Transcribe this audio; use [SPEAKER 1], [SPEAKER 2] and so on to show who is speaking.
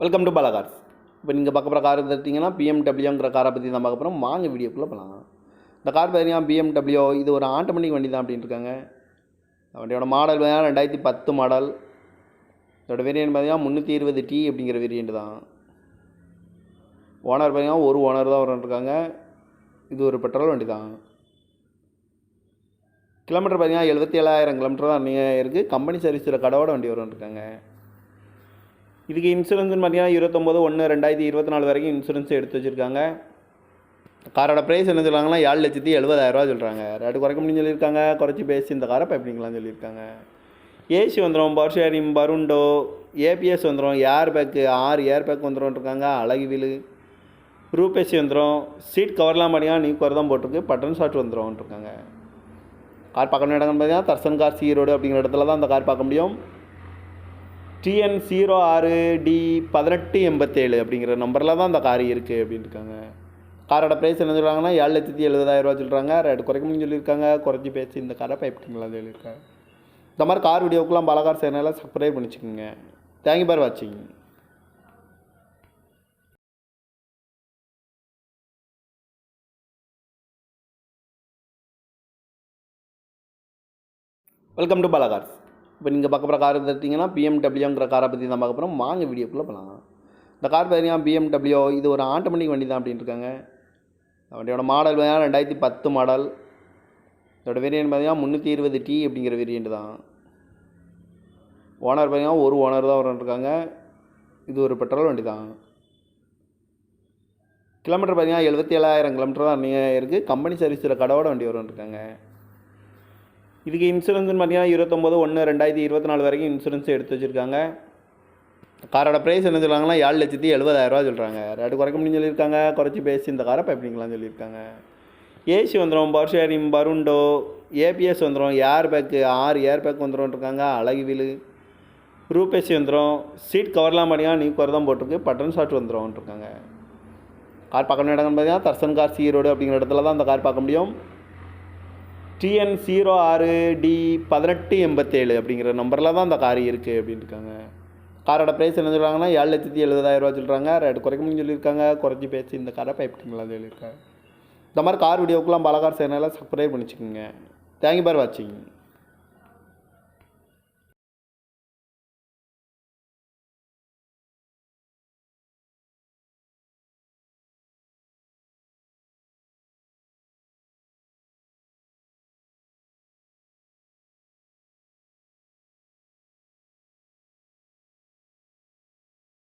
[SPEAKER 1] Welcome to பாலகார்ஸ் இப்போ நீங்கள் பார்க்க போகிற கார் எடுத்துட்டிங்கன்னா பிஎம்டபிள்யூங்கிற காரை பற்றி தான் பார்க்க போகிறோம் வாங்க வீடியோக்குள்ளே போகலாம் இந்த கார் பார்த்தீங்கன்னா பிஎம்டபிள்யூ இது ஒரு ஆட்டோமேட்டிக் வண்டி தான் அப்படின்னு இருக்காங்க. இந்த வண்டியோட மாடல் பார்த்தீங்கன்னா ரெண்டாயிரத்தி பத்து மாடல் இதோட வேரியன்ட் பார்த்தீங்கன்னா முந்நூற்றி இருபது டி அப்படிங்கிற வேரியன்ட் தான். ஓனர் பார்த்தீங்கன்னா ஒரு ஓனர் தான் இருக்காங்க இது ஒரு பெட்ரோல் வண்டி தான். கிலோமீட்டர் பார்த்தீங்கன்னா எழுபத்தி ஏழாயிரம் கிலோமீட்டர் தான் நீங்கள் இருக்குது கம்பெனி சர்வீஸில் கடவோட வண்டி வரும் இருக்காங்க இதுக்கு இன்சூரன்ஸ்னு பார்த்தீங்கன்னா இருபத்தொம்போது ஒன்று ரெண்டாயிரத்தி இருபத்தி நாலு வரைக்கும் இன்சூரன்ஸ் எடுத்து வச்சுருக்காங்க. காரோட ப்ரைஸ் என்ன சொல்கிறாங்கன்னா ஏழு லட்சத்தி எழுபதாயிரரூவா சொல்கிறாங்க ரேட்டு குறைக்க முடியும்னு சொல்லியிருக்காங்க. குறைச்சி பேசி இந்த காரை பைப்பிங்கலாம் சொல்லியிருக்காங்க. ஏசி வந்துடும் பவர் ஷேரிங் பருண்டோ ஏபிஎஸ் வந்துடும் ஏர் பேக்கு ஆறு ஏர் பேக் வந்துடும் இருக்காங்க. அழகு வீலு. ரூப் ஏசி வந்துடும் சீட் கவர்லாம் பார்த்தீங்கன்னா நீ குறை தான் போட்டிருக்கு. பட்டன் ஷாட் வந்துடும் இருக்காங்க. கார் பார்க்கணும் வேண்டிய இடங்கள் பார்த்தீங்கன்னா தர்சன் கார் சீரோடு அப்படிங்கிற இடத்துல தான் அந்த கார் பார்க்க முடியும். டிஎன் ஜீரோ ஆறு டி பதினெட்டு எண்பத்தேழு அப்படிங்கிற நம்பரில் தான் அந்த கார் இருக்குது அப்படின்னு இருக்காங்க காரோட ப்ரைஸ் என்ன சொல்கிறாங்கன்னா ஏழு லட்சத்தி எழுபதாயிரரூவா சொல்கிறாங்க ரெண்டு குறைக்கணும்னு சொல்லியிருக்காங்க. குறைஞ்சி பேசி இந்த காரை பைப்பிங்களா சொல்லியிருக்காங்க. இந்த மாதிரி கார் வீடியோக்கெலாம் பலகார் சேனலில் சப்ஸ்கிரைப் பண்ணிச்சுக்கோங்க. தேங்க்யூ பார் வாட்சிங் வெல்கம் டு பாலகார்ஸ் இப்போ நீங்கள் பார்க்க போகிற கார் எடுத்தீங்கன்னா பிஎம்டபிள்யூங்கிற காரை பற்றி தான் பார்க்க போகிறோம். வாங்க வீடியோக்குள்ளே போகலாம். இந்த கார் பார்த்தீங்கன்னா பிஎம்டபிள்யூ இது ஒரு ஆட்டோமேட்டிக் வண்டி தான் அப்படின்னு இருக்காங்க. இந்த வண்டியோட மாடல் பார்த்தீங்கன்னா ரெண்டாயிரத்தி பத்து மாடல் இதோட வேரியன்ட் பார்த்தீங்கன்னா முந்நூற்றி இருபது டி அப்படிங்கிற வேரியண்ட் தான். ஓனர் பார்த்தீங்கன்னா ஒரு ஓனர் தான் வரும் இருக்காங்க. இது ஒரு பெட்ரோல் வண்டி தான். கிலோமீட்டர் பார்த்தீங்கன்னா எழுபத்தி ஏழாயிரம் கிலோமீட்டர் தான் நீங்கள் இருக்குது கம்பெனி சர்வீஸில் கடவோட வண்டி வரும் இருக்காங்க. இதுக்கு இன்சூரன்ஸ்னு பார்த்தீங்கன்னா இருபத்தொம்போது ஒன்று ரெண்டாயிரத்தி இருபத்தி நாலு வரைக்கும் இன்சூரன்ஸ் எடுத்து வச்சுருக்காங்க. காரோட ப்ரைஸ் என்ன சொல்கிறாங்கன்னா ஏழு லட்சத்தி எழுபதாயிரரூவா சொல்கிறாங்க ரேட்டு குறைக்க முடியும்னு சொல்லியிருக்காங்க. குறைச்சி பேசி இந்த காரை பைப்பிங்களாம் சொல்லியிருக்காங்க. ஏசி வந்துடும் பவர் ஷேரிங் பருண்டோ ஏபிஎஸ் வந்துடும் ஏர் பேக்கு ஆறு ஏர் பேக் வந்துடும் இருக்காங்க. அழகு வீலு. ரூபேசி வந்துடும் சீட் கவர்லாம் பார்த்தீங்கன்னா நியூ கவர் தான் போட்டிருக்கு. பட்டன் ஷாட் வந்துடும் இருக்காங்க. கார் பார்க்க வேண்டிய இடங்கள் பார்த்தீங்கன்னா தர்சன் கார் சி ரோடு அப்படிங்கிற இடத்துல தான் அந்த கார் பார்க்க முடியும். டிஎன் ஜீரோ ஆறு டி பதினெட்டு எண்பத்தேழு அப்படிங்கிற நம்பரில் தான் அந்த கார் இருக்குது அப்படின்னு இருக்காங்க காரோட ப்ரைஸ் என்ன சொல்கிறாங்கன்னா ஏழு லட்சத்தி எழுபதாயிரரூவா சொல்கிறாங்க ரேட் குறைக்க சொல்லியிருக்காங்க. குறைஞ்சி பேசி இந்த காரை பைப்பிங்களா சொல்லியிருக்காங்க. இந்த மாதிரி கார் வீடியோக்கெலாம் பலகார் சேனலில் சப்ஸ்கிரைப் பண்ணிச்சுக்கோங்க. தேங்க்யூ பார் வாட்சிங்